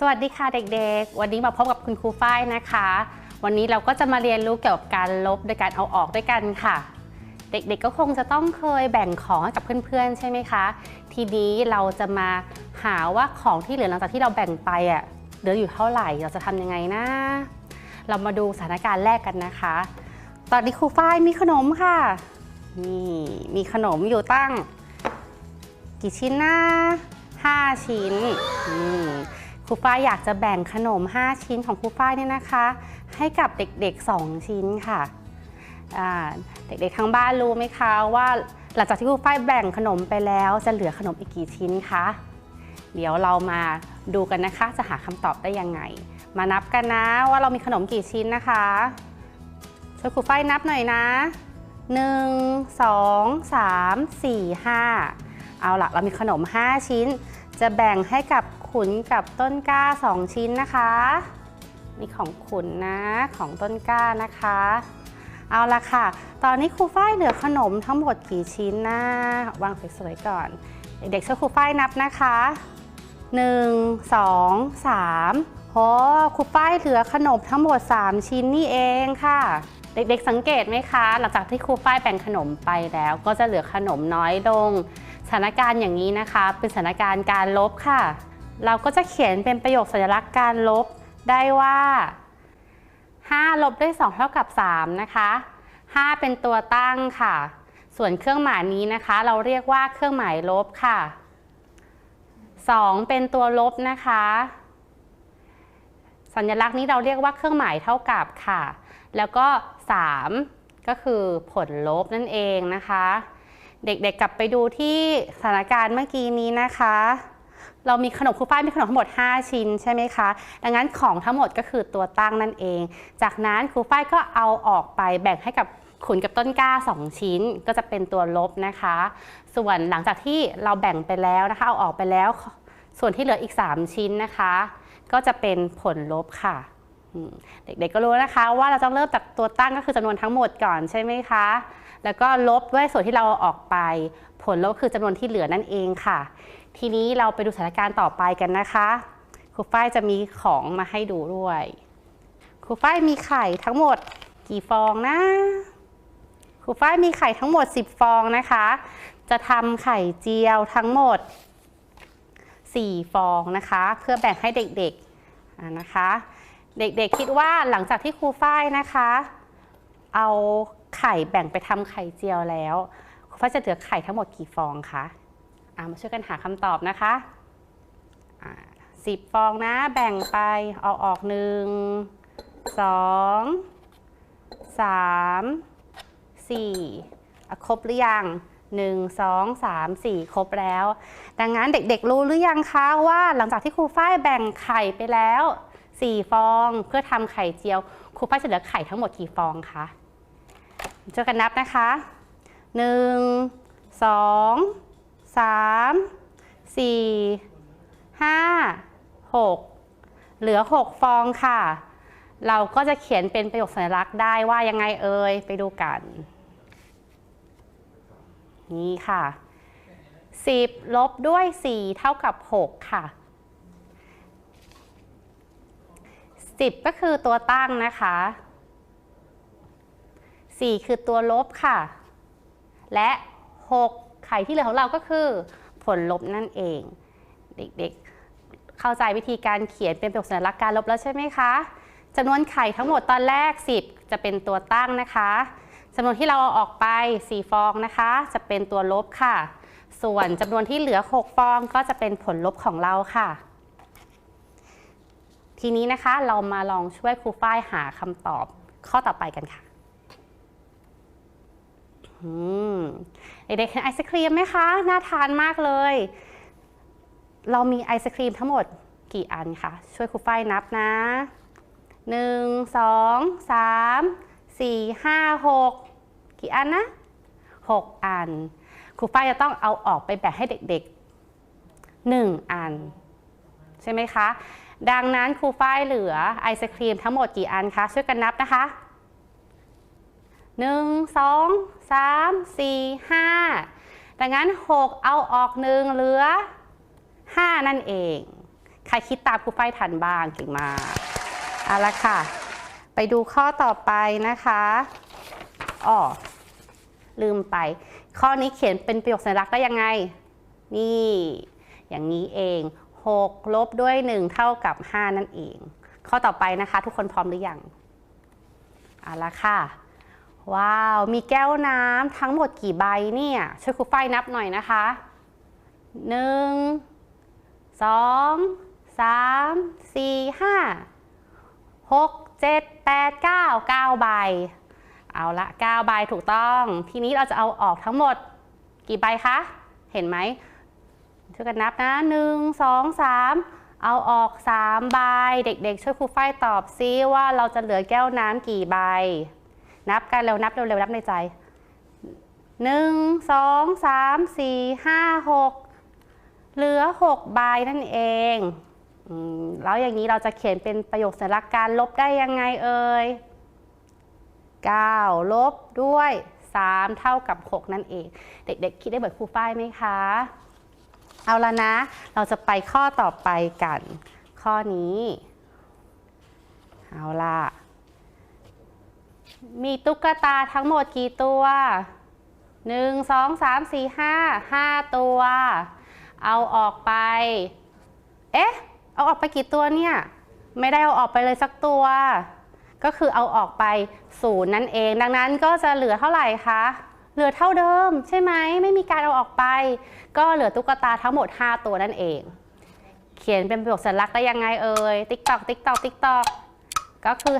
สวัสดีค่ะเด็กๆ วันนี้มาพบกับคุณครูฝ้ายนะคะ วันนี้เราก็จะมาเรียนรู้เกี่ยวกับการลบโดยการเอาออกด้วยกันค่ะ เด็กๆก็คงจะต้องเคยแบ่งของให้กับเพื่อนๆ ใช่ไหมคะ ทีนี้เราจะมาหาว่าของที่เหลือหลังจากที่เราแบ่งไปอะเหลืออยู่เท่าไหร่เราจะทำยังไงนะ เรามาดูสถานการณ์แรกกันนะคะ ตอนนี้ครูฝ้ายมีขนมค่ะ นี่มีขนมอยู่ตั้ง กี่ชิ้นนะ5ชิ้นอืม ครูฝ้ายอยากจะแบ่งขนม 5 ชิ้นของครูฝ้ายเนี่ยนะคะ ให้กับเด็กๆ 2 ชิ้นค่ะเด็กๆทางบ้านรู้ไหมคะว่าหลังจากที่ครูฝ้ายแบ่งขนมไปแล้วจะเหลือขนมอีกกี่ชิ้นคะเดี๋ยวเรามาดูกันนะคะ จะหาคำตอบได้ยังไง มานับกันนะว่าเรามีขนมกี่ชิ้นนะคะ ช่วยครูฝ้ายนับหน่อยนะ 1 2 3 4 5 เอาละเรามีขนม 5 ชิ้น จะแบ่งให้กับ ขุนกับต้นกล้า 2 ชิ้นนะคะนี่ของขุนนะของต้นกล้านะคะ เอาละค่ะ ตอนนี้ครูฝ้ายเหลือขนมทั้งหมดกี่ชิ้นนะวางสวยๆก่อน เด็กๆช่วยครูฝ้ายนับนะคะ1 2 3โอ้ครูฝ้ายเหลือขนมทั้งหมด 3 ชิ้นนี่เองค่ะ เด็กๆสังเกตไหมคะ หลังจากที่ครูฝ้ายแบ่งขนมไปแล้ว ก็จะเหลือขนมน้อยลง สถานการณ์อย่างนี้นะคะ เป็นสถานการณ์การลบค่ะ เราก็จะเขียนเป็นประโยคสัญลักษณ์การลบได้ว่า 5 ลบด้วย 2 เท่ากับ 3 นะคะ 5 เป็นตัวตั้งค่ะ ส่วนเครื่องหมายนี้นะคะ เราเรียกว่าเครื่องหมายลบค่ะ 2 เป็นตัวลบนะคะ สัญลักษณ์นี้เราเรียกว่าเครื่องหมายเท่ากับค่ะ แล้วก็ 3 ก็คือผลลบนั่นเองนะคะ เด็กๆกลับไปดูที่สถานการณ์เมื่อกี้นี้นะคะ เรามีขนมครูฝ้ายมีขนมทั้งหมด 5 ชิ้นใช่ไหมคะ ดังนั้นของทั้งหมดก็คือตัวตั้งนั่นเอง จากนั้นครูฝ้ายก็เอาออกไปแบ่งให้กับขุนกับต้นกล้า 2 ชิ้นก็จะเป็นตัวลบนะคะ ส่วนหลังจากที่เราแบ่งไปแล้วนะคะเอาออกไปแล้ว ส่วนที่เหลืออีก 3 ชิ้นนะคะ ก็จะเป็นผลลบค่ะเด็กๆก็รู้นะคะว่าเราต้องเริ่มจากตัวตั้งก็คือจำนวนทั้งหมดก่อนใช่ไหมคะ แล้วก็ลบด้วยส่วนที่เราเอาออกไป ผลลบคือจำนวนที่เหลือนั่นเองค่ะ ทีนี้เราไปดูสถานการณ์ต่อไปกันนะคะครูฝ้ายจะมีของมาให้ดูด้วยครูฝ้ายมีไข่ทั้งหมดกี่ฟองนะครูฝ้ายมีไข่ทั้งหมด 10 ฟองนะคะ จะทำไข่เจียวทั้งหมด 4 ฟองนะคะ เพื่อแบ่งให้เด็กๆนะคะ เด็กๆคิดว่าหลังจากที่ครูฝ้ายนะคะ เอาไข่แบ่งไปทำไข่เจียวแล้ว ครูฝ้ายจะเหลือไข่ทั้งหมดกี่ฟองคะ มาช่วยกันหาคำตอบนะคะสิบฟองนะแบ่งไปเอาออกหนึ่งสองสามสี่ครบหรือยังหนึ่งสองสามสี่ครบแล้ว ดังนั้นเด็กๆรู้หรือยังคะว่าหลังจากที่ครูฝ้ายแบ่งไข่ไปแล้ว4ฟองเพื่อทำไข่เจียวครูฝ้ายจะเหลือไข่ทั้งหมดกี่ฟองคะช่วยกันนับนะคะ1 2 3 4 5 6 เหลือ 6 ฟองค่ะ เราก็จะเขียนเป็นประโยคสัญลักษณ์ได้ว่ายังไงเอ่ยไปดูกัน นี่ค่ะ 10 ลบด้วย 4 เท่ากับ 6 ค่ะ 10 ก็คือตัวตั้งนะคะ 4 คือตัวลบค่ะ และ 6 ไข่ที่เหลือของเราก็คือผลลบนั่นเอง เด็กๆ เข้าใจวิธีการเขียนเป็นประโยคสัญลักษณ์การลบแล้วใช่ไหมคะจำนวนไข่ทั้งหมดตอนแรก 10 จะเป็นตัวตั้งนะคะจำนวนที่เราเอาออกไป 4 ฟองนะคะ จะเป็นตัวลบค่ะ ส่วนจำนวนที่เหลือ 6 ฟองก็จะเป็นผลลบของเราค่ะ ทีนี้นะคะเรามาลองช่วยครูฝ้ายหาคำตอบข้อต่อไปกันค่ะ เด็กๆเห็นไอศครีมไหมคะ น่าทานมากเลย เรามีไอศครีมทั้งหมดกี่อันคะ ช่วยครูฝ้ายนับนะ1 2 3 4 5 6กี่อันนะ6อัน ครูฝ้ายจะต้องเอาออกไปแบ่งให้เด็กๆ1อัน ใช่ไหมคะ ดังนั้นครูฝ้ายเหลือไอศครีมทั้งหมดกี่อันคะ ช่วยกันนับนะคะ 1 2 3 4 5ดังนั้น 6 เอาออก1เหลือ 5 นั่นเอง ใครคิดตามครูฝ้ายทันบ้างเก่งมากเอาละค่ะ ไปดูข้อต่อไปนะคะอ๋อลืมไป ข้อนี้เขียนเป็นประโยคสัญลักษณ์ได้ยังไง นี่ อย่างนี้เอง 6 ลบด้วย 1 เท่ากับ 5 นั่นเอง ข้อต่อไปนะคะ ทุกคนพร้อมหรือยังเอาละค่ะ ว้าว มีแก้วน้ำทั้งหมดกี่ใบเนี่ย ช่วยครูฝ้ายนับหน่อยนะคะ1 2 3 4 5 6 7 8 9 9ใบ เอาละ9ใบถูกต้อง ทีนี้เราจะเอาออกทั้งหมดกี่ใบคะ เห็นไหมช่วยกันนับนะ1 2 3เอาออก3ใบ เด็กๆ ช่วยครูฝ้ายตอบซิว่าเราจะเหลือแก้วน้ำกี่ใบ นับกันเร็วนับเร็วๆนับในใจ1 2 3 4 5 6เหลือ6ใบนั่นเองอแล้วอย่างนี้เราจะเขียนเป็นประโยคสัญลักษณ์การลบได้ยังไงเอ่ย9ลบด้วย 3 เท่ากับ 6 นั่นเอง เด็กๆ คิดได้เหมือนครูฝ้ายไหมคะ เอาละนะ เราจะไปข้อต่อไปกัน ข้อนี้ เอาล่ะ มีตุ๊กตาทั้งหมดกี่ตัว1 2 3 4 5 5ตัว เอาออกไป เอ๊ะ เอาออกไปกี่ตัวเนี่ย ไม่ได้เอาออกไปเลยสักตัว ก็คือเอาออกไปศูนย์นั่นเอง ดังนั้นก็จะเหลือเท่าไหร่คะ เหลือเท่าเดิมใช่ไหม ไม่มีการเอาออกไป ก็เหลือตุ๊กตาทั้งหมด 5 ตัวนั่นเอง เขียนเป็นประโยคสัญลักษณ์ได้ยังไงเอ่ย ติ๊กตอก ติ๊กตอก ติ๊กตอก ก็คือ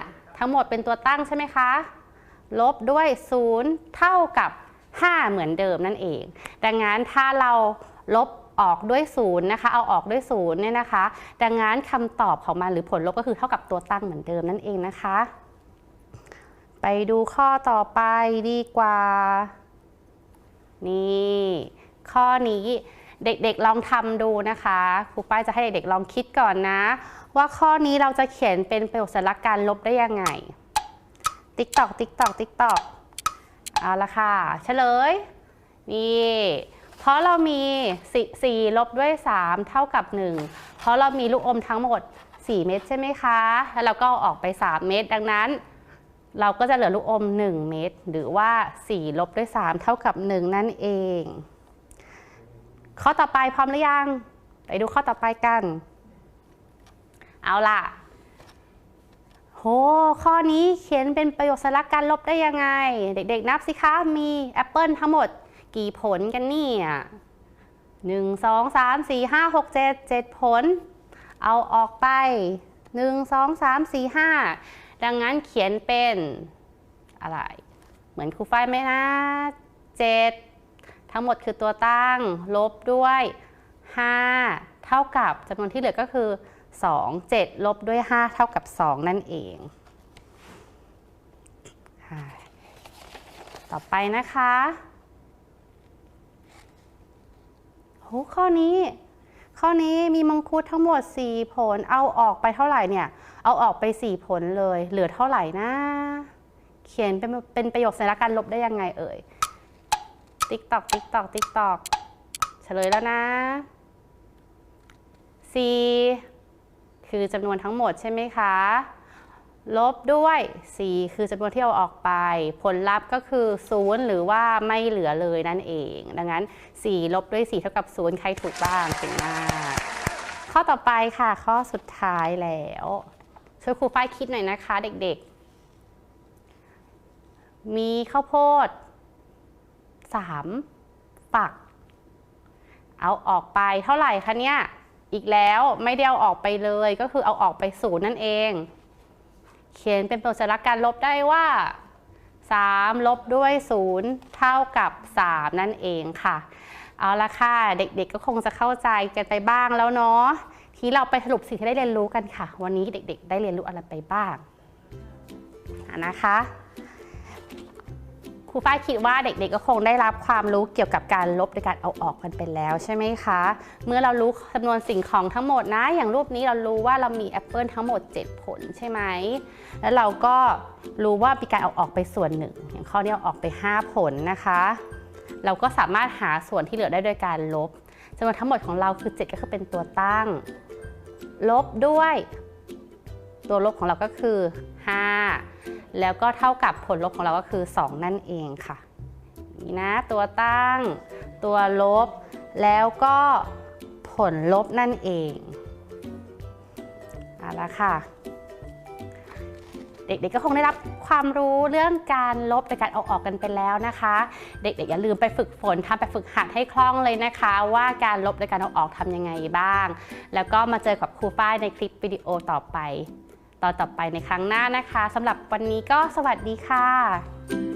5 ทั้งหมดเป็นตัวตั้งใช่ไหมคะ ลบด้วย 0 เท่ากับ 5 เหมือนเดิมนั่นเอง ดังนั้นถ้าเราลบออกด้วย0นะคะ เอาออกด้วย0เนี่ยนะคะ ดังนั้นคำตอบของมันหรือผลลบก็คือเท่ากับตัวตั้งเหมือนเดิมนั่นเองนะคะ ไปดูข้อต่อไปดีกว่า นี่ ข้อนี้เด็กๆลองทำดูนะคะ ครูป้ายจะให้เด็กๆลองคิดก่อนนะ ว่าข้อนี้เราจะเขียนเป็นประโยคสัญลักการลบได้ยังไง ติ๊กตอกติ๊กตอกติ๊กตอกเอาละค่ะเฉลย นี่ เพราะเรามี 4 ลบด้วย 3 เท่ากับ 1 เพราะเรามีลูกอมทั้งหมด 4 เม็ดใช่ไหมคะ แล้วเราก็เอาออกไป 3 เม็ดดังนั้น เราก็จะเหลือลูกอม 1 เม็ดหรือว่า 4 ลบด้วย 3 เท่ากับ 1 นั่นเอง ข้อต่อไปพร้อมหรือยัง ไปดูข้อต่อไปกัน เอาล่ะ โห ข้อนี้เขียนเป็นประโยคสัญลักการลบได้ยังไง เด็กๆนับสิคะ มีแอปเปิลทั้งหมดกี่ผลกันเนี่ยหนึ่งสองสามสี่ห้าหกเจ็ดเจ็ดผล เอาออกไปหนึ่งสองสามสี่ห้าดังนั้นเขียนเป็นอะไร เหมือนครูฝ้ายไหมนะเจ็ดทั้งหมดคือตัวตั้ง ลบด้วย 5 เท่ากับจำนวนที่เหลือก็คือ 2 7 ลบด้วย 5 เท่ากับ 2 นั่นเอง ต่อไปนะคะโหข้อนี้ ข้อนี้มีมังคุดทั้งหมด 4 ผล เอาออกไปเท่าไหร่เนี่ย เอาออกไป 4 ผลเลย เหลือเท่าไหร่นะ เขียนเป็นเป็นประโยคสัญลักษณ์การลบได้ยังไงเอ่ย ติ๊กตอก ติ๊กตอก ติ๊กตอก เฉลยแล้วนะ 4 คือจำนวนทั้งหมดใช่ไหมคะ ลบด้วย 4 คือจำนวนที่เอาออกไป ผลลัพธ์ก็คือ 0 หรือว่าไม่เหลือเลยนั่นเอง ดังนั้น 4 ลบด้วย 4 เท่ากับ 0 ใครถูกบ้างเก่งมากข้อต่อไปค่ะ ข้อสุดท้ายแล้ว ช่วยครูฝ้ายคิดหน่อยนะคะเด็กๆ มีข้าวโพด 3 ฝัก เอาออกไปเท่าไหร่คะเนี่ย อีกแล้วไม่ได้เอาออกไปเลยก็คือเอาออกไปศูนย์นั่นเอง เขียนเป็นตัวสลักษณ์การลบได้ว่า 3 ลบด้วย 0 เท่ากับ 3 นั่นเองค่ะ เอาละค่ะ เด็กๆก็คงจะเข้าใจกันไปบ้างแล้วเนาะทีเราไปสรุปสิ่งที่ได้เรียนรู้กันค่ะ วันนี้เด็ก ๆ ได้เรียนรู้อะไรไปบ้างนะคะ รูฝ้ายคิดว่าเด็กๆก็คงได้รับความรู้เกี่ยวกับการลบโดยการเอาออกกันไปแล้วใช่ไหมคะ เมื่อเรารู้จำนวนสิ่งของทั้งหมดนะ อย่างรูปนี้เรารู้ว่าเรามีแอปเปิลทั้งหมด 7 ผลใช่ไหม แล้วเราก็รู้ว่ามีการเอาออกไปส่วนหนึ่ง อย่างข้อนี้เอาออกไป 5 ผลนะคะ เราก็สามารถหาส่วนที่เหลือได้โดยการลบจำนวนทั้งหมดของเราคือ 7 ก็คือเป็นตัวตั้ง ลบด้วย ตัวลบของเราก็คือ 5 แล้วก็เท่ากับผลลบของเราก็คือ 2 นั่นเองค่ะนี่นะตัวตั้ง ตัวลบ แล้วก็ผลลบนั่นเองเอาละค่ะ เด็กๆก็คงได้รับความรู้เรื่องการลบในการเอาออกกันไปแล้วนะคะ เด็กๆอย่าลืมไปฝึกฝนทำไปฝึกหัดให้คล่องเลยนะคะ ว่าการลบในการเอาออกทำยังไงบ้าง แล้วก็มาเจอกับครูฝ้ายในคลิปวิดีโอต่อไป ตอนต่อไปในครั้งหน้านะคะสำหรับวันนี้ก็สวัสดีค่ะ